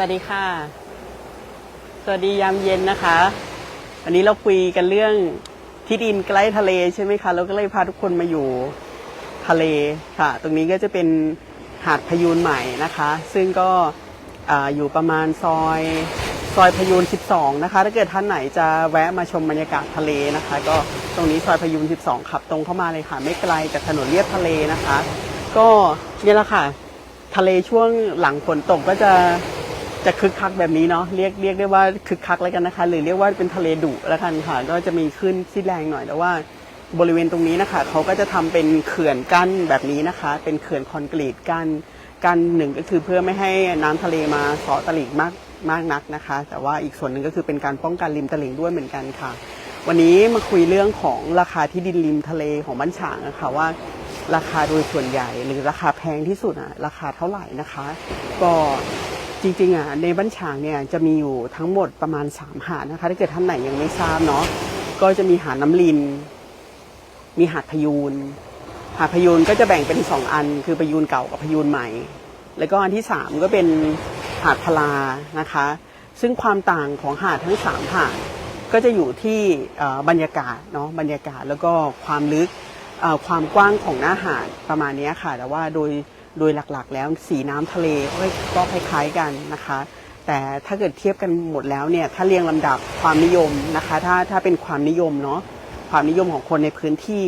สวัสดีค่ะ สวัสดียามเย็นนะคะ วันนี้เราคุยกันเรื่องที่ดินใกล้ทะเลใช่ไหมคะเราก็เลยพาทุกคนมาอยู่ทะเลค่ะ ตรงนี้ก็จะเป็นหาดพยูนใหม่นะคะ ซึ่งก็ออยู่ประมาณซอยซอยพยูน 12 นะคะ ถ้าเกิดท่านไหนจะแวะมาชมบรรยากาศทะเลนะคะ ก็ตรงนี้ซอยพยูน 12 ขับตรงเข้ามาเลยค่ะ ไม่ไกลจากถนนเลียบทะเลนะคะ ก็เนี่ยแหละค่ะ ทะเลช่วงหลังฝนตกก็จะ จะคึกคักแบบนี้เนาะเรียกเรียกได้ว่าคึกคักแล้วกันนะคะ หรือเรียกว่าเป็นทะเลดุแล้วกันค่ะ ก็จะมีขึ้นที่แรงหน่อยแต่ว่าบริเวณตรงนี้นะคะเขาก็จะทำเป็นเขื่อนกั้นแบบนี้นะคะ เป็นเขื่อนคอนกรีตกั้นกั้นหนึ่งก็คือเพื่อไม่ให้น้ำทะเลมาสาะตลิ่งมากมากนักนะคะ แต่ว่าอีกส่วนหนึ่งก็คือเป็นการป้องกันริมตลิ่งด้วยเหมือนกันค่ะ วันนี้มาคุยเรื่องของราคาที่ดินริมทะเลของบ้านฉางนะคะว่าราคาโดยส่วนใหญ่หรือราคาแพงที่สุดอะราคาเท่าไหร่นะคะ ก็ จริงๆอะในบ้านฉางเนี่ยจะมีอยู่ทั้งหมดประมาณ 3 หาดนะคะ ถ้าเกิดท่านไหนยังไม่ทราบเนาะก็จะมีหาดน้ำลิน มีหาดพยูนหาดพยูนก็จะแบ่งเป็น 2 อัน คือพยูนเก่ากับพยูนใหม่ แล้วก็อันที่ 3 ก็เป็นหาดพลานะคะ ซึ่งความต่างของหาดทั้ง 3 หาดก็จะอยู่ที่บรรยากาศเนาะบรรยากาศแล้วก็ความลึกความกว้างของหน้าหาดประมาณนี้ค่ะ แต่ว่าโดย โดยหลักๆ แล้วสีน้ำทะเลก็คล้ายๆกันนะคะ แต่ถ้าเกิดเทียบกันหมดแล้วเนี่ยถ้าเรียงลำดับความนิยมนะคะ ถ้าถ้าเป็นความนิยมเนาะความนิยมของคนในพื้นที่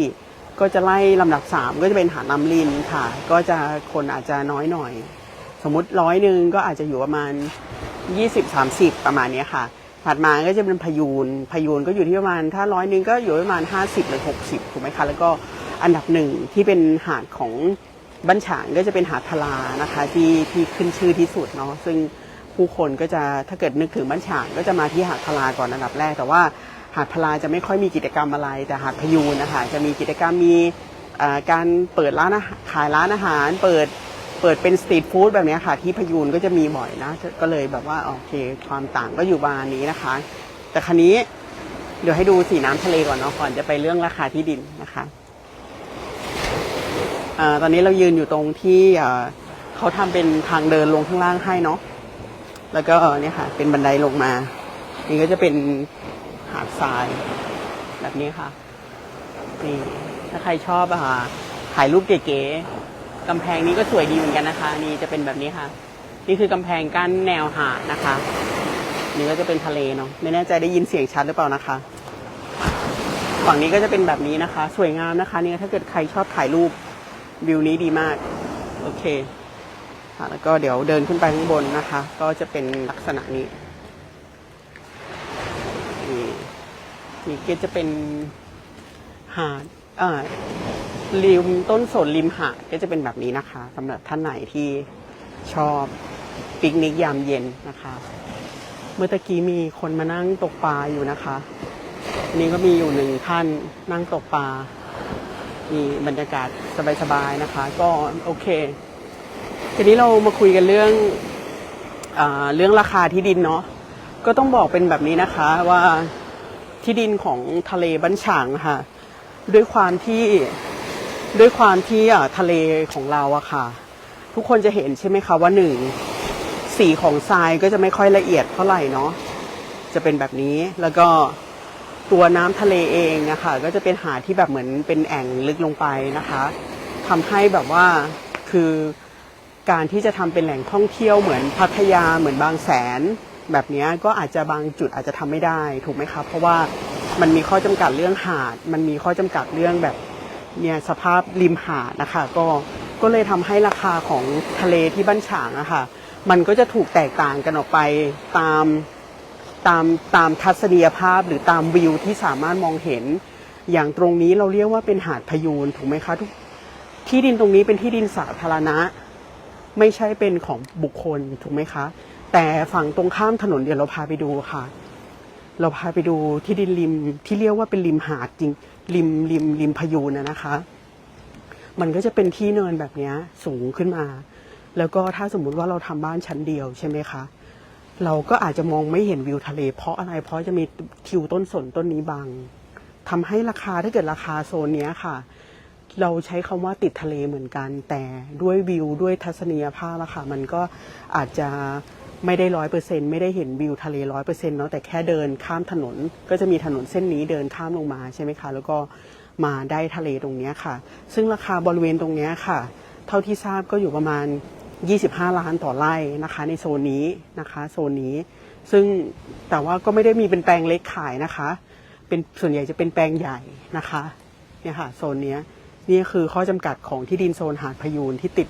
ก็จะไล่ลำดับ 3 ก็จะเป็นหาดน้ำลินค่ะ ก็จะคนอาจจะน้อยหน่อย สมมติร้อยหนึ่งก็อาจจะอยู่ประมาณ 20-30 ประมาณนี้ค่ะถัดมาก็จะเป็นพยูน พยูนก็อยู่ที่ประมาณ ถ้าร้อยหนึ่งก็อยู่ประมาณ 50 หรือ 60 ถูกไหมคะ แล้วก็อันดับหนึ่งที่เป็นหาดของ บ้านฉางก็จะเป็นหาดพลานะคะที่ที่ขึ้นชื่อที่สุดเนาะซึ่งผู้คนก็จะถ้าเกิดนึกถึงบ้านฉางก็จะมาที่หาดพลาก่อนอันดับแรก แต่ว่าหาดพลาจะไม่ค่อยมีกิจกรรมอะไร แต่หาดพยูนนะคะจะมีกิจกรรมมีการเปิดร้านขายร้านอาหาร เปิดเปิดเป็นสตรีทฟู้ดแบบนี้ค่ะที่พยูนก็จะมีบ่อยนะก็เลยแบบว่าโอเคความต่างก็อยู่ประมาณนี้นะคะ แต่คันนี้เดี๋ยวให้ดูสีน้ำทะเลก่อนเนาะก่อนจะไปเรื่องราคาที่ดินนะคะ อาตอนนี้เรายืนอยู่ตรงที่อ่าเขาทำเป็นทางเดินลงข้างล่างให้เนาะแล้วก็เนี่ยค่ะ เป็นบันไดลงมา นี่ก็จะเป็นหาดทรายแบบนี้ค่ะนี่ถ้าใครชอบอะค่ะถ่ายรูปเก๋ๆกำแพงนี้ก็สวยดีเหมือนกันนะคะ นี่จะเป็นแบบนี้ค่ะ นี่คือกำแพงกั้นแนวหาดนะคะ นี่ก็จะเป็นทะเลเนาะไม่แน่ใจได้ยินเสียงชัดหรือเปล่านะคะ ฝั่งนี้ก็จะเป็นแบบนี้นะคะ สวยงามนะคะ นี่ถ้าเกิดใครชอบถ่ายรูป วิวนี้ดีมาก โอเคค่ะแล้วก็เดี๋ยวเดินขึ้นไปข้างบนนะคะ ก็จะเป็นลักษณะนี้นี่ก็จะเป็นหาดเอ่อริมต้นสนริมหาดก็จะเป็นแบบนี้นะคะสำหรับท่านไหนที่ชอบปิกนิกยามเย็นนะคะ เมื่อตะกี้มีคนมานั่งตกปลาอยู่นะคะ นี่ก็มีอยู่หนึ่งท่านนั่งตกปลา มีบรรยากาศสบายๆนะคะ ก็โอเค ทีนี้เรามาคุยกันเรื่องอเรื่องราคาที่ดินเนาะก็ต้องบอกเป็นแบบนี้นะคะว่าที่ดินของทะเลบ้านฉางค่ะ ด้วยความที่ด้วยความที่อะทะเลของเราอะค่ะ ทุกคนจะเห็นใช่ไหมคะว่าหนึ่งสีของทรายก็จะไม่ค่อยละเอียดเท่าไหร่เนาะจะเป็นแบบนี้แล้วก็ ตัวน้ำทะเลเองนะคะก็จะเป็นหาดที่แบบเหมือนเป็นแอ่งลึกลงไปนะคะทำให้แบบว่าคือการที่จะทำเป็นแหล่งท่องเที่ยวเหมือนพัทยาเหมือนบางแสน แบบนี้ก็อาจจะบางจุดอาจจะทำไม่ได้ถูกไหมคะเพราะว่ามันมีข้อจำกัดเรื่องหาด มันมีข้อจำกัดเรื่องแบบเนี่ยสภาพริมหาดนะคะก็ก็เลยทำให้ราคาของทะเลที่บ้านฉางอะค่ะมันก็จะถูกแตกต่างกันออกไปตาม ตามตามทัศนียภาพหรือตามวิวที่สามารถมองเห็น อย่างตรงนี้เราเรียกว่าเป็นหาดพยูนถูกไหมคะทุกที่ดินตรงนี้เป็นที่ดินสาธารณะ ไม่ใช่เป็นของบุคคลถูกไหมคะ แต่ฝั่งตรงข้ามถนนเดี๋ยวเราพาไปดูค่ะ เราพาไปดูที่ดินริมที่เรียกว่าเป็นริมหาดจริงริมริมริมพยูนนะคะ มันก็จะเป็นที่เนินแบบนี้สูงขึ้นมา แล้วก็ถ้าสมมุติว่าเราทำบ้านชั้นเดียวใช่ไหมคะ เราก็อาจจะมองไม่เห็นวิวทะเล เพราะอะไรเพราะจะมีทิวต้นสนต้นนี้บังทำให้ราคาถ้าเกิดราคาโซนเนี้ยค่ะ เราใช้คำว่าติดทะเลเหมือนกัน แต่ด้วยวิวด้วยทัศนียภาพอะค่ะ มันก็อาจจะไม่ได้ร้อยเปอร์เซ็นไม่ได้เห็นวิวทะเลร้อยเปอร์เซ็นต์เนาะแต่แค่เดินข้ามถนน ก็จะมีถนนเส้นนี้เดินข้ามลงมาใช่ไหมคะ แล้วก็มาได้ทะเลตรงเนี้ยค่ะ ซึ่งราคาบริเวณตรงเนี้ยค่ะ เท่าที่ทราบก็อยู่ประมาณ 25 ล้านต่อไร่นะคะในโซนนี้นะคะโซนนี้ ซึ่งแต่ว่าก็ไม่ได้มีเป็นแปลงเล็กขายนะคะ เป็นส่วนใหญ่จะเป็นแปลงใหญ่นะคะเนี่ยค่ะโซนเนี้ยนี่คือข้อจำกัดของที่ดินโซนหาดพยูนที่ติด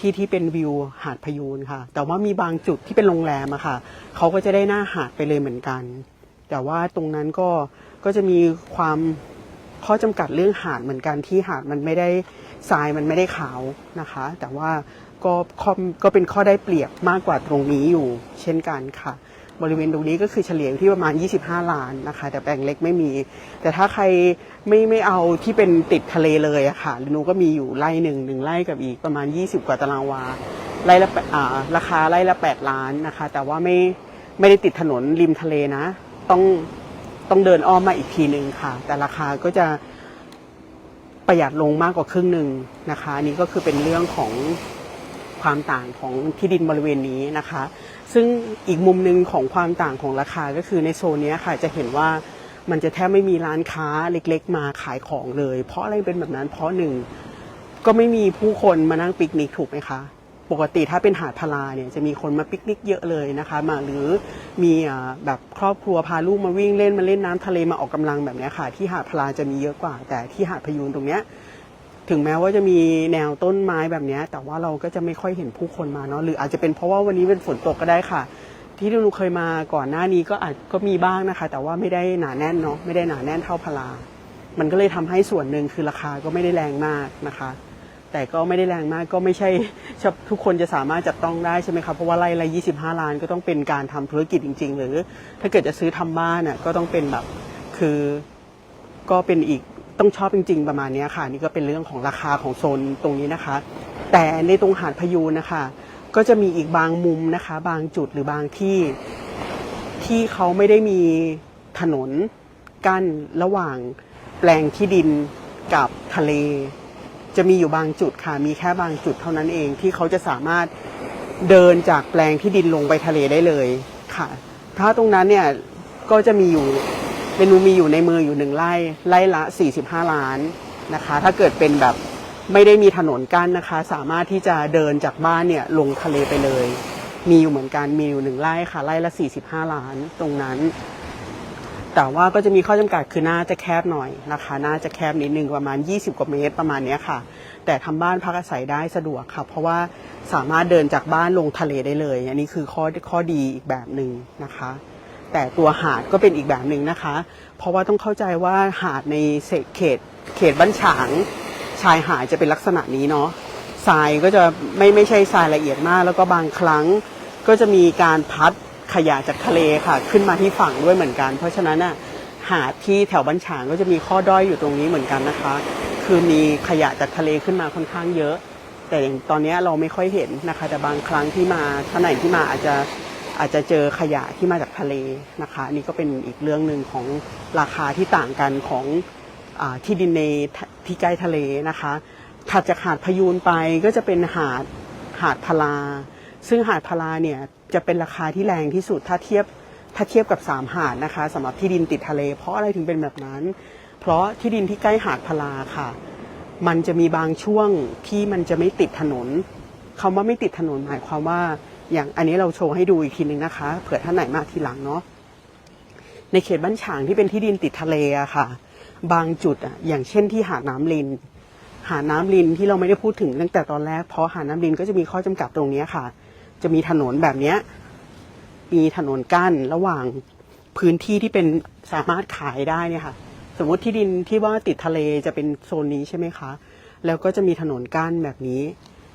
ที่ที่เป็นวิวหาดพยูนค่ะ แต่ว่ามีบางจุดที่เป็นโรงแรมอะค่ะเขาก็จะได้หน้าหาดไปเลยเหมือนกัน แต่ว่าตรงนั้นก็ก็จะมีความข้อจำกัดเรื่องหาดเหมือนกันที่หาดมันไม่ได้ทรายมันไม่ได้ขาวนะคะ แต่ว่า ก็ข้อก็เป็นข้อได้เปรียบมากกว่าตรงนี้อยู่ เช่นกันค่ะ บริเวณตรงนี้ก็คือเฉลี่ยอยู่ที่ประมาณ 25 ล้านนะคะ แต่แปลงเล็กไม่มี แต่ถ้าใครไม่ไม่เอาที่เป็นติดทะเลเลยอะค่ะหนูก็มีอยู่ไร่หนึ่งหนึ่งไร่กับอีกประมาณ 20 กว่าตารางวาไร่ละแปดอ่าราคาไร่ละ 8 ล้านนะคะ แต่ว่าไม่ไม่ได้ติดถนนริมทะเลนะ ต้องต้องเดินอ้อมมาอีกทีหนึ่งค่ะ แต่ราคาก็จะประหยัดลงมากกว่าครึ่งหนึ่งนะคะนนี้ก็คือเป็นเรื่องของ ความต่างของที่ดินบริเวณนี้นะคะ ซึ่งอีกมุมหนึ่งของความต่างของราคาก็คือในโซนนี้ค่ะจะเห็นว่ามันจะแทบไม่มีร้านค้าเล็กๆ มาขายของเลย เพราะอะไรเป็นแบบนั้นเพราะหนึ่งก็ไม่มีผู้คนมานั่งปิกนิกถูกไหมคะ ปกติถ้าเป็นหาดพลาเนี่ยจะมีคนมาปิกนิกเยอะเลยนะคะ มาหรือมีแบบครอบครัวพาลูกมาวิ่งเล่นมาเล่นน้ำทะเลมาออกกำลังแบบนี้ค่ะ ที่หาดพลาจะมีเยอะกว่า แต่ที่หาดพยูนตรงเนี้ย ถึงแม้ว่าจะมีแนวต้นไม้แบบนี้ แต่ว่าเราก็จะไม่ค่อยเห็นผู้คนมาเนาะหรืออาจจะเป็นเพราะว่าวันนี้เป็นฝนตกก็ได้ค่ะ ที่เราเคยมาก่อนหน้านี้ก็อาจก็มีบ้างนะคะ แต่ว่าไม่ได้หนาแน่นเนาะไม่ได้หนาแน่นเท่าพลา มันก็เลยทำให้ส่วนหนึ่งคือราคาก็ไม่ได้แรงมากนะคะ แต่ก็ไม่ได้แรงมากก็ไม่ใช่ทุกคนจะสามารถจับต้องได้ใช่ไหมคะเพราะว่าไร่ละ25ล้านก็ต้องเป็นการทำธุรกิจจริง ๆ หรือถ้าเกิดจะซื้อทำบ้านน่ะก็ต้องเป็นแบบคือก็เป็นอีก ต้องชอบจริง ๆ ประมาณนี้ค่ะ นี่ก็เป็นเรื่องของราคาของโซนตรงนี้นะคะ แต่ในตรงหาดพยูนนะคะ ก็จะมีอีกบางมุมนะคะ บางจุดหรือบางที่ที่เขาไม่ได้มีถนนกั้นระหว่างแปลงที่ดินกับทะเล จะมีอยู่บางจุดค่ะ มีแค่บางจุดเท่านั้นเองที่เขาจะสามารถเดินจากแปลงที่ดินลงไปทะเลได้เลยค่ะ ถ้าตรงนั้นเนี่ยก็จะมีอยู่ เมนูมีอยู่ในมืออยู่หนึ่งไร่ไร่ละ 45 ล้านนะคะ ถ้าเกิดเป็นแบบไม่ได้มีถนนกั้นนะคะ สามารถที่จะเดินจากบ้านเนี่ยลงทะเลไปเลย มีอยู่เหมือนกันมีอยู่หนึ่งไร่ค่ะไร่ละ 45 ล้านตรงนั้น แต่ว่าก็จะมีข้อจำกัดคือหน้าจะแคบหน่อยนะคะหน้าจะแคบนิดนึงประมาณ 20 กว่าเมตรประมาณเนี้ยค่ะ แต่ทำบ้านพักอาศัยได้สะดวกค่ะเพราะว่าสามารถเดินจากบ้านลงทะเลได้เลย อันนี้คือข้อข้อดีอีกแบบหนึ่งนะคะ แต่ตัวหาดก็เป็นอีกแบบหนึ่งนะคะ เพราะว่าต้องเข้าใจว่าหาดในเขตเขตบ้านฉาง ชายหาดจะเป็นลักษณะนี้เนาะทรายก็จะไม่ไม่ใช่ทรายละเอียดมาก แล้วก็บางครั้งก็จะมีการพัดขยะจากทะเลค่ะ ขึ้นมาที่ฝั่งด้วยเหมือนกัน เพราะฉะนั้นน่ะหาดที่แถวบ้านฉางก็จะมีข้อด้อยอยู่ตรงนี้เหมือนกันนะคะ คือมีขยะจากทะเลขึ้นมาค่อนข้างเยอะ แต่อย่างตอนนี้เราไม่ค่อยเห็นนะคะ แต่บางครั้งที่มาท่านไหนที่มาอาจจะ อาจจะเจอขยะที่มาจากทะเลนะคะนี่ก็เป็นอีกเรื่องหนึ่งของราคาที่ต่างกันของอที่ดินในที่ใกล้ทะเลนะคะถัดจากหาดพยูนไปก็จะเป็นหาดหาดพลา ซึ่งหาดพลาเนี่ยจะเป็นราคาที่แรงที่สุดถ้าเทียบถ้าเทียบกับสามหาดนะคะสำหรับที่ดินติดทะเล เพราะอะไรถึงเป็นแบบนั้น เพราะที่ดินที่ใกล้หาดพลาค่ะ มันจะมีบางช่วงที่มันจะไม่ติดถนนคำว่าไม่ติดถนนหมายความว่า อย่างอันนี้เราโชว์ให้ดูอีกทีนึงนะคะ เผื่อท่านไหนมาทีหลังเนาะในเขตบ้านฉางที่เป็นที่ดินติดทะเลอะค่ะ บางจุดอะอย่างเช่นที่หาดน้ำลิน หาดน้ำลินที่เราไม่ได้พูดถึงตั้งแต่ตอนแรกเพราะหาดน้ำลินก็จะมีข้อจำกัดตรงนี้ค่ะ จะมีถนนแบบเนี้ยมีถนนกั้นระหว่างพื้นที่ที่เป็นสามารถขายได้เนี่ยค่ะ สมมติที่ดินที่ว่าติดทะเลจะเป็นโซนนี้ใช่ไหมคะ แล้วก็จะมีถนนกั้นแบบนี้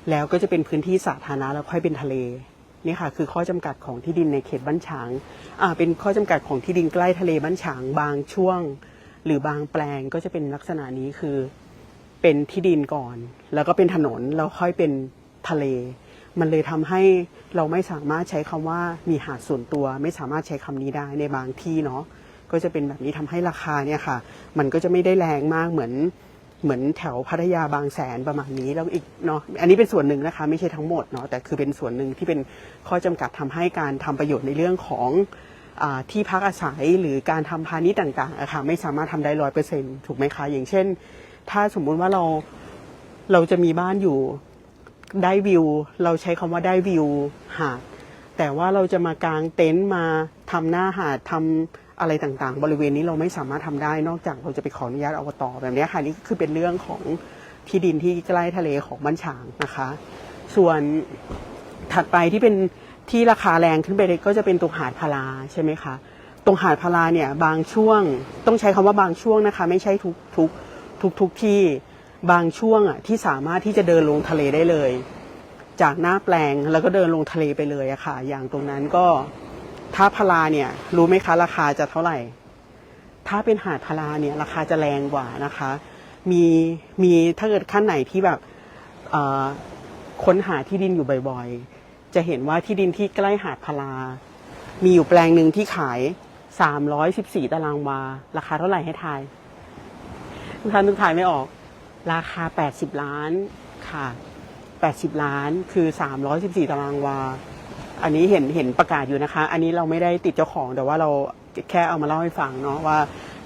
แล้วก็จะเป็นพื้นที่สาธารณะแล้วค่อยเป็นทะเล นี่ค่ะคือข้อจำกัดของที่ดินในเขตบ้านฉางอ่าเป็นข้อจำกัดของที่ดินใกล้ทะเลบ้านฉางบางช่วง หรือบางแปลงก็จะเป็นลักษณะนี้คือเป็นที่ดินก่อน แล้วก็เป็นถนนแล้วค่อยเป็นทะเล มันเลยทำให้เราไม่สามารถใช้คำว่ามีหาดส่วนตัว ไม่สามารถใช้คำนี้ได้ในบางที่เนาะก็จะเป็นแบบนี้ทำให้ราคาเนี่ยค่ะ มันก็จะไม่ได้แรงมากเหมือน เหมือนแถวพัทยาบางแสนประมาณนี้แล้วอีกเนาะอันนี้เป็นส่วนหนึ่งนะคะ ไม่ใช่ทั้งหมดเนาะแต่คือเป็นส่วนหนึ่งที่เป็นข้อจำกัดทำให้การทำประโยชน์ในเรื่องของอที่พักอาศัยหรือการทำพาณิชย์ต่างๆอะค่ะไม่สามารถทำได้ร้อยเปอร์เซ็นถูกไหมคะ อย่างเช่น ถ้าสมมุติว่าเราเราจะมีบ้านอยู่ได้วิว เราใช้คำว่าได้วิวหาดแต่ว่าเราจะมากางเต็นท์มาทำหน้าหาดทำ อะไรต่างๆ บริเวณนี้เราไม่สามารถทำได้นอกจากเราจะไปขออนุญาตอบตแบบนี้ค่ะนี่คือเป็นเรื่องของที่ดินที่ใกล้ทะเลของบ้านฉางนะคะ ส่วนถัดไปที่เป็นที่ราคาแรงขึ้นไปเลยก็จะเป็นตรงหาดพาราใช่ไหมคะตรงหาดพาราเนี่ยบางช่วงต้องใช้คำว่าบางช่วงนะคะ ไม่ใช่ทุกทุกทุกทุกที่บางช่วงอะที่สามารถที่จะเดินลงทะเลได้เลย จากหน้าแปลงแล้วก็เดินลงทะเลไปเลยอะค่ะ อย่างตรงนั้นก็ ถ้าพาราเนี่ยรู้ไหมคะ ราคาจะเท่าไหร่ ถ้าเป็นหาดพาราเนี่ยราคาจะแรงกว่านะคะ มีมีถ้าเกิดขั้นไหนที่แบบค้นหาที่ดินอยู่บ่อยๆ จะเห็นว่าที่ดินที่ใกล้หาดพารามีอยู่แปลงหนึ่งที่ขาย 314 ตารางวา ราคาเท่าไหร่ให้ทายทุกท่านทุกทายไม่ออก ราคา 80 ล้านค่ะ 80 ล้านคือ 314 ตารางวา อันนี้เห็นเห็นประกาศอยู่นะคะ อันนี้เราไม่ได้ติดเจ้าของแต่ว่าเราแค่เอามาเล่าให้ฟังเนาะว่า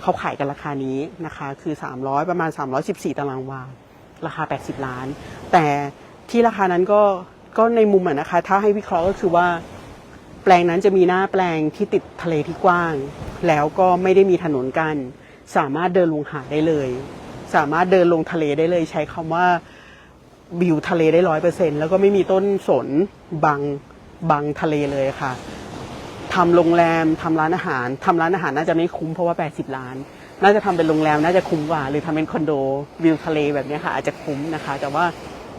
เขาขายกันราคานี้นะคะ คือ 300 ประมาณ 314 ตารางวาราคา 80 ล้าน แต่ที่ราคานั้นก็ก็ในมุมอะนะคะ ถ้าให้วิเคราะห์ก็คือว่า แปลงนั้นจะมีหน้าแปลงที่ติดทะเลที่กว้าง แล้วก็ไม่ได้มีถนนกัน สามารถเดินลงหาดได้เลย สามารถเดินลงทะเลได้เลย ใช้คำว่าวิวทะเลได้ร้อยเปอร์เซ็นแล้วก็ไม่มีต้นสนบัง บังทะเลเลยค่ะทำโรงแรมทำร้านอาหารทำร้านอาหารน่าจะไม่คุ้มเพราะว่า 80 ล้าน น่าจะทำเป็นโรงแรมน่าจะคุ้มกว่า หรือทำเป็นคอนโดวิวทะเลแบบเนี้ยค่ะอาจจะคุ้มนะคะ แต่ว่า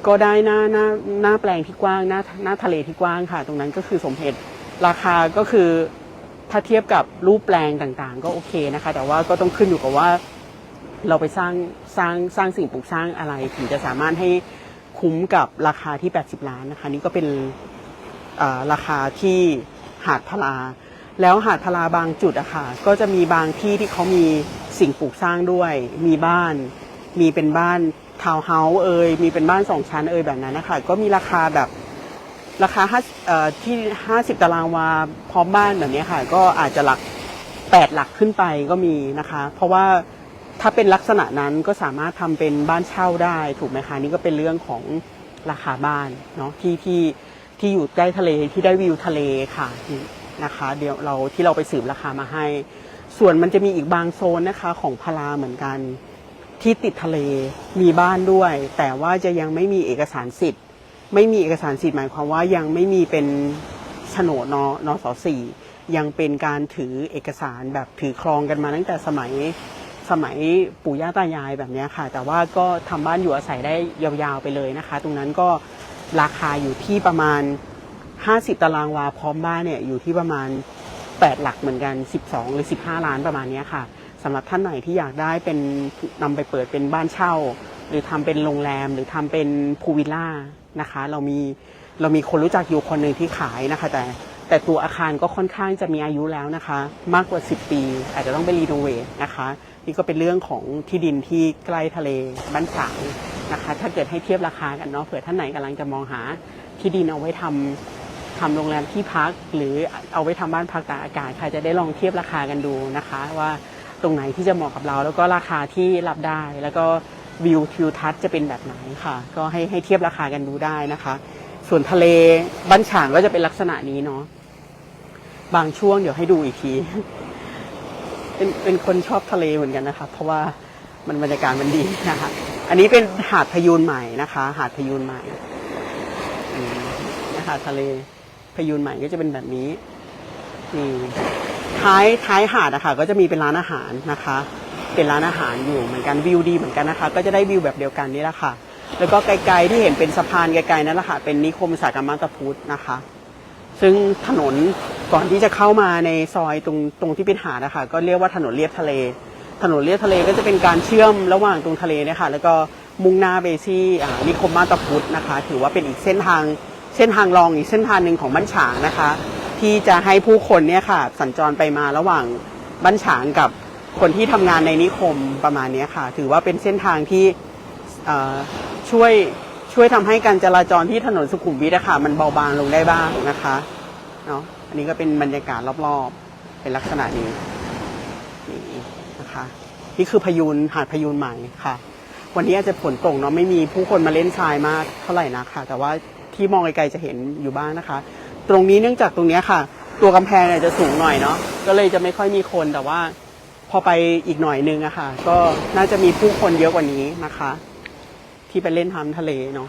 ก็ได้หน้าหน้าหน้าแปลงที่กว้างหน้าหน้าทะเลที่กว้างค่ะ ตรงนั้นก็คือสมเหตุราคาก็คือถ้าเทียบกับรูปแปลงต่างๆ ก็โอเคนะคะ แต่ว่าก็ต้องขึ้นอยู่กับว่า เราไปสร้างสร้างสร้างสิ่งปลูกสร้างอะไร ถึงจะสามารถให้คุ้มกับราคาที่ 80 ล้านนะคะ นี่ก็เป็น ราคาที่หาดพลา แล้วหาดพลาบางจุดอะค่ะก็จะมีบางที่ที่เขามีสิ่งปลูกสร้างด้วย มีบ้าน มีเป็นบ้านทาวน์เฮาส์เอ่ยมีเป็นบ้านสองชั้นเอ่ยแบบนั้นนะคะก็มีราคาแบบราคาห้าเอ่อที่50ตารางวาพร้อมบ้านแบบนี้ค่ะ ก็อาจจะหลัก8หลักขึ้นไปก็มีนะคะ เพราะว่าถ้าเป็นลักษณะนั้นก็สามารถทำเป็นบ้านเช่าได้ถูกไหมคะนี่ก็เป็นเรื่องของราคาบ้านเนาะที่ที่ ที่อยู่ใกล้ทะเลที่ได้วิวทะเลค่ะนะคะ เดี๋ยวเราที่เราไปสืบราคามาให้ ส่วนมันจะมีอีกบางโซนนะคะของพาราเหมือนกัน ที่ติดทะเลมีบ้านด้วย แต่ว่าจะยังไม่มีเอกสารสิทธิ์ ไม่มีเอกสารสิทธิ์หมายความว่ายังไม่มีเป็นโฉนดนนสสี่ยังเป็นการถือเอกสารแบบถือครองกันมาตั้งแต่สมัยสมัยปู่ย่าตายายแบบนี้ค่ะ แต่ว่าก็ทำบ้านอยู่อาศัยได้ยาวๆไปเลยนะคะ ตรงนั้นก็ ราคาอยู่ที่ประมาณ 50 ตารางวาพร้อมบ้านเนี่ยอยู่ที่ประมาณ 8 หลักเหมือนกัน 12 หรือ 15 ล้านประมาณนี้ค่ะสำหรับท่านไหนที่อยากได้เป็นนำไปเปิดเป็นบ้านเช่า หรือทำเป็นโรงแรมหรือทำเป็นพูวิลล่านะคะ เรามีเรามีคนรู้จักอยู่คนหนึ่งที่ขายนะคะ แต่ แต่ตัวอาคารก็ค่อนข้างจะมีอายุแล้วนะคะ มากกว่า 10 ปี อาจจะต้องไปรีโนเวทนะคะ นี่ก็เป็นเรื่องของที่ดินที่ใกล้ทะเลบ้านฉางนะคะ ถ้าเกิดให้เทียบราคากันเนาะเผื่อท่านไหนกำลังจะมองหาที่ดินเอาไว้ทำทำโรงแรมที่พักหรือเอาไว้ทำบ้านพักตากอากาศค่ะจะได้ลองเทียบราคากันดูนะคะ ว่าตรงไหนที่จะเหมาะกับเรา แล้วก็ราคาที่รับได้ แล้วก็วิวทิวทัศน์จะเป็นแบบไหนค่ะ ก็ให้ให้เทียบราคากันดูได้นะคะ ส่วนทะเลบ้านฉางก็จะเป็นลักษณะนี้เนาะ บางช่วงเดี๋ยวให้ดูอีกที เป็นเป็นคนชอบทะเลเหมือนกันนะคะเพราะว่ามันบรรยากาศมันดีนะคะอันนี้เป็นหาดพยูนใหม่นะคะ หาดพยูนใหม่อืมนะคะทะเลพยูนใหม่ก็จะเป็นแบบนี้นี่ท้ายท้ายหาดอะคะก็จะมีเป็นร้านอาหารนะคะ เป็นร้านอาหารอยู่เหมือนกันวิวดีเหมือนกันนะคะ ก็จะได้วิวแบบเดียวกันนี่แหละค่ะ แล้วก็ไกลๆที่เห็นเป็นสะพานไกลๆนั่นแหละค่ะเป็นนิคมอุตสาหกรรมมาตาพุทธนะคะ ซึ่งถนน ก่อนที่จะเข้ามาในซอยตรงตรงที่เป็นหาดนะคะก็เรียกว่าถนนเลียบทะเล ถนนเลียบทะเลก็จะเป็นการเชื่อมระหว่างตรงทะเลนะคะแล้วก็มุ่งหน้าไปที่นิคมมาตาพุทธนะคะ ถือว่าเป็นอีกเส้นทางเส้นทางรองอีกเส้นทางหนึ่งของบ้านฉางนะคะ ที่จะให้ผู้คนเนี่ยค่ะ สัญจรไปมาระหว่างบ้านฉางกับคนที่ทำงานในนิคมประมาณนี้ค่ะ ถือว่าเป็นเส้นทางที่ช่วยช่วยทำให้การจราจรที่ถนนสุขุมวิทอะคะมันเบาบางลงได้บ้างนะคะเนาะ อันนี้ก็เป็นบรรยากาศรอบๆ เป็นลักษณะนี้นี่นะคะ นี่คือพยูนหาดพยูนใหม่ค่ะ วันนี้อาจจะฝนตกเนาะไม่มีผู้คนมาเล่นทรายมากเท่าไหร่นักค่ะ แต่ว่าที่มองไกลๆจะเห็นอยู่บ้างนะคะ ตรงนี้เนื่องจากตรงเนี้ยค่ะ ตัวกำแพงเนี่ยจะสูงหน่อยเนาะก็เลยจะไม่ค่อยมีคนแต่ว่า พอไปอีกหน่อยนึงอะค่ะ ก็น่าจะมีผู้คนเยอะกว่านี้นะคะ ที่ไปเล่นทำทะเลเนาะ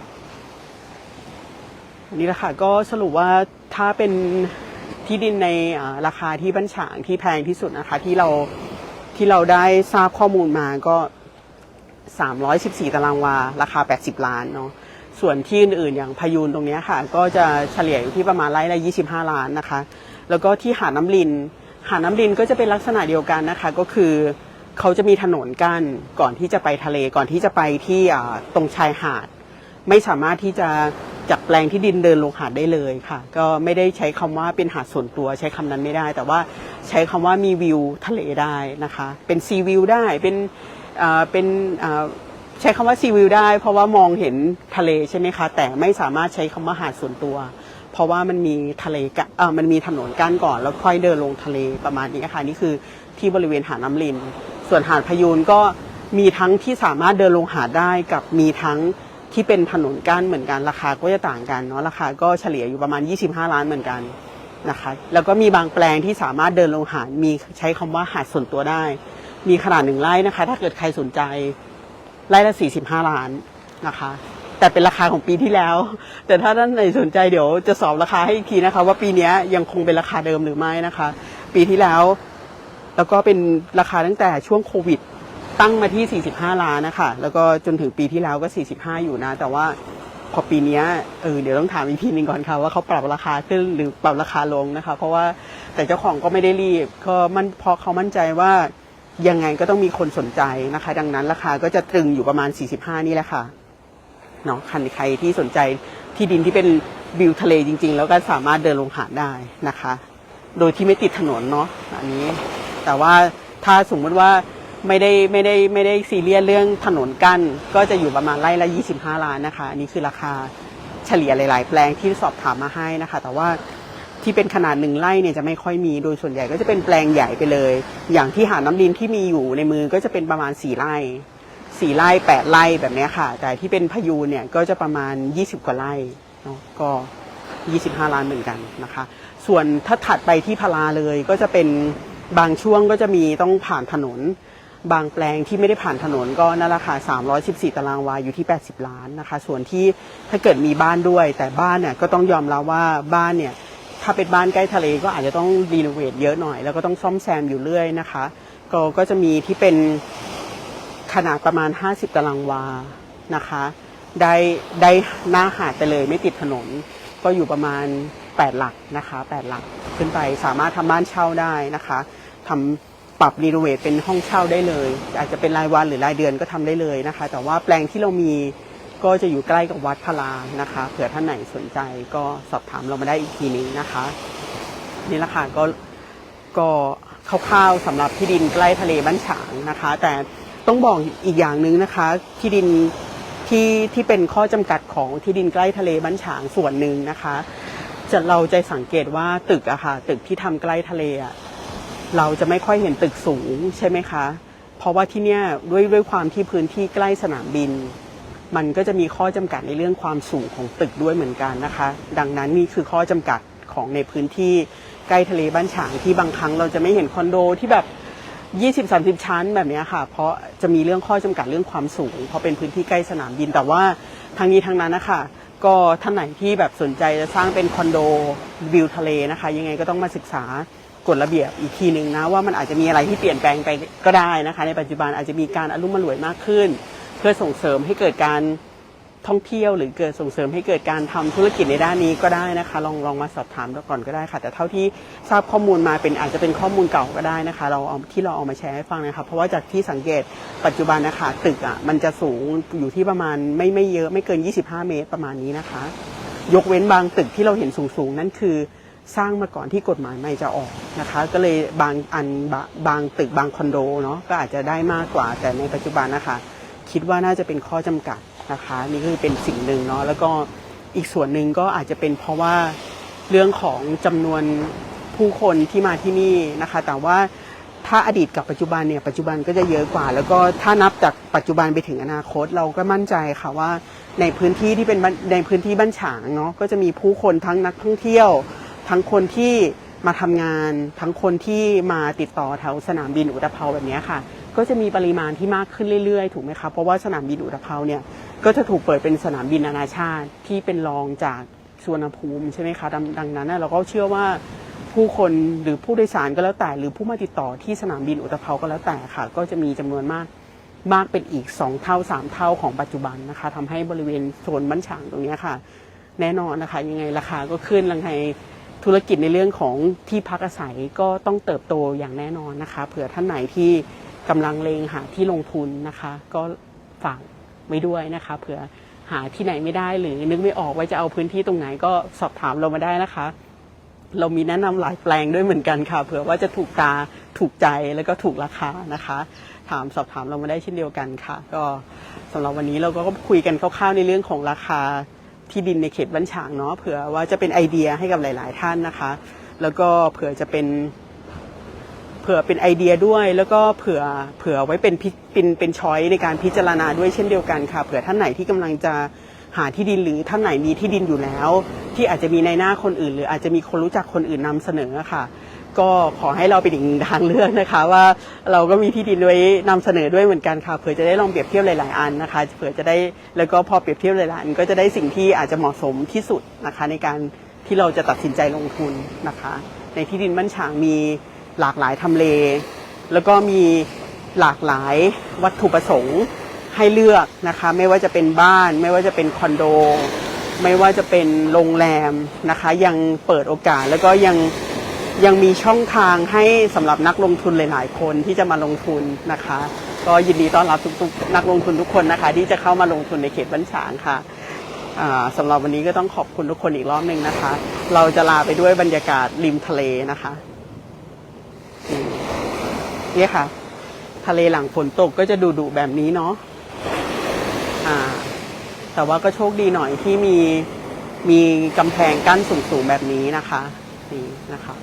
อันนี้แหละค่ะก็สรุปว่าถ้าเป็น ที่ดินในราคาที่บ้านฉางที่แพงที่สุดนะคะ ที่เราที่เราได้ทราบข้อมูลมาก็ 314 ตารางวา ราคา 80 ล้านเนาะส่วนที่อื่นๆอย่างพยูนตรงนี้ค่ะ ก็จะเฉลี่ยอยู่ที่ประมาณไร่ละ 25 ล้านนะคะ แล้วก็ที่หาดน้ำลิน หาดน้ำลินก็จะเป็นลักษณะเดียวกันนะคะ ก็คือเขาจะมีถนนกั้นก่อนที่จะไปทะเลก่อนที่จะไปที่ตรงชายหาด ไม่สามารถที่จะ จากแปลงที่ดินเดินลงหาดได้เลยค่ะ ก็ไม่ได้ใช้คำว่าเป็นหาดส่วนตัวใช้คำนั้นไม่ได้ แต่ว่าใช้คำว่ามีวิวทะเลได้นะคะ เป็นซีวิวได้เป็นอ่าเป็นอ่าใช้คำว่าซีวิวได้ เพราะว่ามองเห็นทะเลใช่ไหมคะ แต่ไม่สามารถใช้คำว่าหาดส่วนตัว เพราะว่ามันมีทะเลกะเอ่อมันมีถนนกั้นก่อน แล้วค่อยเดินลงทะเลประมาณนี้ค่ะนี่คือที่บริเวณหาดน้ำลิน ส่วนหาดพยูนก็มีทั้งที่สามารถเดินลงหาดได้กับมีทั้ง ที่เป็นถนนกั้นเหมือนกันราคาก็จะต่างกันเนาะราคาก็เฉลี่ยอยู่ประมาณ 25 ล้านเหมือนกันนะคะแล้วก็มีบางแปลงที่สามารถเดินลงหาดมีใช้คำว่าหาดส่วนตัวได้ มีขนาดหนึ่งไร่นะคะ ถ้าเกิดใครสนใจไร่ละ 45 ล้านนะคะ แต่เป็นราคาของปีที่แล้ว แต่ถ้าท่านไหนสนใจเดี๋ยวจะสอบราคาให้อีกทีนะคะ ว่าปีนี้ยังคงเป็นราคาเดิมหรือไม่นะคะ ปีที่แล้ว แล้วก็เป็นราคาตั้งแต่ช่วงโควิด ตั้งมาที่ 45 ล้านนะคะ แล้วก็จนถึงปีที่แล้วก็ 45 อยู่นะ แต่ว่าพอปีนี้เออเดี๋ยวต้องถามอีกทีหนึ่งก่อนค่ะว่าเขาปรับราคาขึ้นหรือปรับราคาลงนะคะ เพราะว่าแต่เจ้าของก็ไม่ได้รีบก็มันพราะเขามั่นใจว่ายังไงก็ต้องมีคนสนใจนะคะ ดังนั้นราคาก็จะตรึงอยู่ประมาณ 45 นี่แหละค่ะเนาะคันใครที่สนใจที่ดินที่เป็นวิวทะเลจริง ๆ แล้วก็สามารถเดินลงหาดได้นะคะ โดยที่ไม่ติดถนนเนาะอันนี้ แต่ว่าถ้าสมมติว่า ไม่ได้ไม่ได้ไม่ได้ซีเรียสเรื่องถนนกั้น ก็จะอยู่ประมาณไร่ละ 25 ล้านนะคะ อันนี้คือราคาเฉลี่ยหลาย ๆ แปลงที่สอบถามมาให้นะคะ แต่ว่าที่เป็นขนาดหนึ่งไร่เนี่ยจะไม่ค่อยมีโดยส่วนใหญ่ก็จะเป็นแปลงใหญ่ไปเลย อย่างที่หาดน้ำดินที่มีอยู่ในมือก็จะเป็นประมาณสี่ไร่สี่ไร่แปดไร่แบบนี้ค่ะ แต่ที่เป็นพายูนเนี่ยก็จะประมาณ 20 กว่าไร่เนาะก็ 25 ล้านเหมือนกันนะคะ ส่วนถ้าถัดไปที่พาราเลยก็จะเป็นบางช่วงก็จะมีต้องผ่านถนน บางแปลงที่ไม่ได้ผ่านถนนก็นั่นแหละค่ะ314 ตารางวาอยู่ที่ 80 ล้านนะคะ ส่วนที่ถ้าเกิดมีบ้านด้วย แต่บ้านเนี่ยก็ต้องยอมรับว่าบ้านเนี่ยถ้าเป็นบ้านใกล้ทะเลก็อาจจะต้องรีโนเวทเยอะหน่อย แล้วก็ต้องซ่อมแซมอยู่เรื่อยนะคะ ก็ก็จะมีที่เป็นขนาดประมาณ 50 ตารางวานะคะ ได้ได้หน้าหาดไปเลยไม่ติดถนน ก็อยู่ประมาณ 8 หลักนะคะ 8 หลักขึ้นไปสามารถทำบ้านเช่าได้นะคะทำ ปรับรีโนเวทเป็นห้องเช่าได้เลย อาจจะเป็นรายวันหรือรายเดือนก็ทำได้เลยนะคะ แต่ว่าแปลงที่เรามีก็จะอยู่ใกล้กับวัดพลานะคะเผื่อท่านไหนสนใจก็สอบถามเรามาได้อีกทีนึงนะคะนี่แหละค่ะก็ก็คร่าวๆสำหรับที่ดินใกล้ทะเลบ้านฉางนะคะ แต่ต้องบอกอีกอย่างหนึ่งนะคะที่ดินที่ที่เป็นข้อจำกัดของที่ดินใกล้ทะเลบ้านฉางส่วนหนึ่งนะคะ จะเราจะสังเกตว่าตึกอะค่ะตึกที่ทำใกล้ทะเลอะ เราจะไม่ค่อยเห็นตึกสูงใช่ไหมคะ เพราะว่าที่เนี้ยด้วยด้วยความที่พื้นที่ใกล้สนามบิน มันก็จะมีข้อจำกัดในเรื่องความสูงของตึกด้วยเหมือนกันนะคะ ดังนั้นนี่คือข้อจำกัดของในพื้นที่ใกล้ทะเลบ้านฉางที่บางครั้งเราจะไม่เห็นคอนโดที่แบบ20-30 ชั้นแบบนี้ค่ะ เพราะจะมีเรื่องข้อจำกัดเรื่องความสูง เพราะเป็นพื้นที่ใกล้สนามบิน แต่ว่าทางนี้ทางนั้นนะคะก็ท่านไหนที่แบบสนใจจะสร้างเป็นคอนโดวิวทะเลนะคะ ยังไงก็ต้องมาศึกษา กฎระเบียบอีกทีหนึ่งนะว่ามันอาจจะมีอะไรที่เปลี่ยนแปลงไปก็ได้นะคะ ในปัจจุบันอาจจะมีการอารมณ์มารวยมากขึ้น เพื่อส่งเสริมให้เกิดการท่องเที่ยวหรือเกิดส่งเสริมให้เกิดการทำธุรกิจในด้านนี้ก็ได้นะคะ ลองลองมาสอบถามดูก่อนก็ได้ค่ะ แต่เท่าที่ทราบข้อมูลมาเป็นอาจจะเป็นข้อมูลเก่าก็ได้นะคะ เราเอาที่เราเอามาแชร์ให้ฟังนะคะเพราะว่าจากที่สังเกตปัจจุบันนะคะตึกอะมันจะสูงอยู่ที่ประมาณไม่ไม่เยอะไม่เกิน 25 เมตรประมาณนี้นะคะ ยกเว้นบางตึกที่เราเห็นสูงๆนั่นคือ สร้างมาก่อนที่กฎหมายใหม่จะออกนะคะ ก็เลยบางอันบบางตึกบางคอนโดเนาะก็อาจจะได้มากกว่า แต่ในปัจจุบันนะคะ คิดว่าน่าจะเป็นข้อจำกัดนะคะ นี่คือเป็นสิ่งหนึ่งเนาะแล้วก็อีกส่วนหนึ่งก็อาจจะเป็นเพราะว่าเรื่องของจำนวนผู้คนที่มาที่นี่นะคะ แต่ว่าถ้าอดีตกับปัจจุบันเนี่ยปัจจุบันก็จะเยอะกว่า แล้วก็ถ้านับจากปัจจุบันไปถึงอนาคตเราก็มั่นใจค่ะว่าในพื้นที่ที่เป็นในพื้นที่บ้านฉางเนาะก็จะมีผู้คนทั้งนักท่องเที่ยว ทั้งคนที่มาทำงาน ทั้งคนที่มาติดต่อแถวสนามบินอุตภเปาแบบนี้ค่ะ ก็จะมีปริมาณที่มากขึ้นเรื่อยๆ ถูกไหมคะเพราะว่าสนามบินอุตภเปาเนี่ยก็จะถูกเปิดเป็นสนามบินนานาชาติที่เป็นรองจากสุวรรณภูมิใช่ไหมคะดังดังนั้นเราก็เชื่อว่าผู้คนหรือผู้โดยสารก็แล้วแต่ หรือผู้มาติดต่อที่สนามบินอุตภเปาก็แล้วแต่ค่ะ ก็จะมีจำนวนมากมากเป็นอีก 2 เท่า 3 เท่าของปัจจุบันนะคะทำให้บริเวณโซนบ้านฉางตรงนี้ค่ะ แน่นอนนะคะยังไงราคาก็ขึ้นยังไง ธุรกิจในเรื่องของที่พักอาศัยก็ต้องเติบโตอย่างแน่นอนนะคะ เผื่อท่านไหนที่กำลังเลงหาที่ลงทุนนะคะ ก็ฝากไว้ด้วยนะคะ เผื่อหาที่ไหนไม่ได้หรือนึกไม่ออกว่าจะเอาพื้นที่ตรงไหนก็สอบถามเรามาได้นะคะ เรามีแนะนำหลายแปลงด้วยเหมือนกันค่ะ เผื่อว่าจะถูกตาถูกใจแล้วก็ถูกราคานะคะ ถามสอบถามเรามาได้เช่นเดียวกันค่ะ ก็สำหรับวันนี้เราก็คุยกันคร่าวๆในเรื่องของราคา ที่ดินในเขตบ้านฉางเนาะเผื่อว่าจะเป็นไอเดียให้กับหลาย ๆ ท่านนะคะ แล้วก็เผื่อจะเป็นเผื่อเป็นไอเดียด้วย แล้วก็เผื่อเผื่อไว้เป็นพิเป็นเป็นช้อยในการพิจารณาด้วยเช่นเดียวกันค่ะ เผื่อท่านไหนที่กำลังจะหาที่ดินหรือท่านไหนมีที่ดินอยู่แล้ว ที่อาจจะมีในหน้าคนอื่น หรืออาจจะมีคนรู้จักคนอื่นนำเสนอค่ะ ก็ขอให้เราเป็นอีกหนึ่งทางเลือกนะคะ ว่าเราก็มีที่ดินไว้นำเสนอด้วยเหมือนกันค่ะเผื่อจะได้ลองเปรียบเทียบหลาย ๆ อันนะคะเผื่อจะได้แล้วก็พอเปรียบเทียบหลายๆอันก็จะได้สิ่งที่อาจจะเหมาะสมที่สุดนะคะ ในการที่เราจะตัดสินใจลงทุนนะคะ ในที่ดินบ้านฉางมีหลากหลายทำเล แล้วก็มีหลากหลายวัตถุประสงค์ให้เลือกนะคะ ไม่ว่าจะเป็นบ้าน ไม่ว่าจะเป็นคอนโด ไม่ว่าจะเป็นโรงแรมนะคะ ยังเปิดโอกาสแล้วก็ยัง ยังมีช่องทางให้สำหรับนักลงทุนหลาย ๆ คนที่จะมาลงทุนนะคะ ก็ยินดีต้อนรับทุกๆนักลงทุนทุกคนนะคะ ที่จะเข้ามาลงทุนในเขตบ้านฉางค่ะอ่าสำหรับวันนี้ก็ต้องขอบคุณทุกคนอีกรอบหนึ่งนะคะ เราจะลาไปด้วยบรรยากาศริมทะเลนะคะนี่ค่ะ ทะเลหลังฝนตกก็จะดูดุแบบนี้เนาะแต่ว่าก็โชคดีหน่อยที่มีมีกำแพงกั้นสูงๆแบบนี้นะคะ นี่นะคะ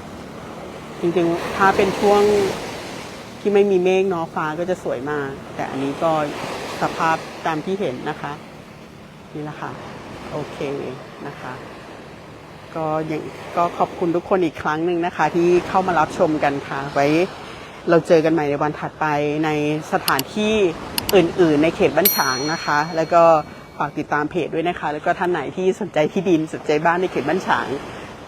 จริงๆ ถ้าเป็นช่วงที่ไม่มีเมฆเนาะฟ้าก็จะสวยมาก แต่อันนี้ก็สภาพตามที่เห็นนะคะ นี่แหละค่ะโอเคนะคะ ก็ย่างก็ขอบคุณทุกคนอีกครั้งหนึ่งนะคะ ที่เข้ามารับชมกันค่ะ ไว้เราเจอกันใหม่ในวันถัดไปในสถานที่อื่น ๆ ในเขตบ้านฉางนะคะ แล้วก็ฝากติดตามเพจด้วยนะคะ แล้วก็ท่านไหนที่สนใจที่ดินสนใจบ้านในเขตบ้านฉาง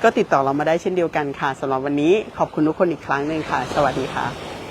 ก็ติดต่อเรามาได้เช่นเดียวกันค่ะสำหรับวันนี้ขอบคุณทุกคนอีกครั้งหนึ่งค่ะ สวัสดีค่ะ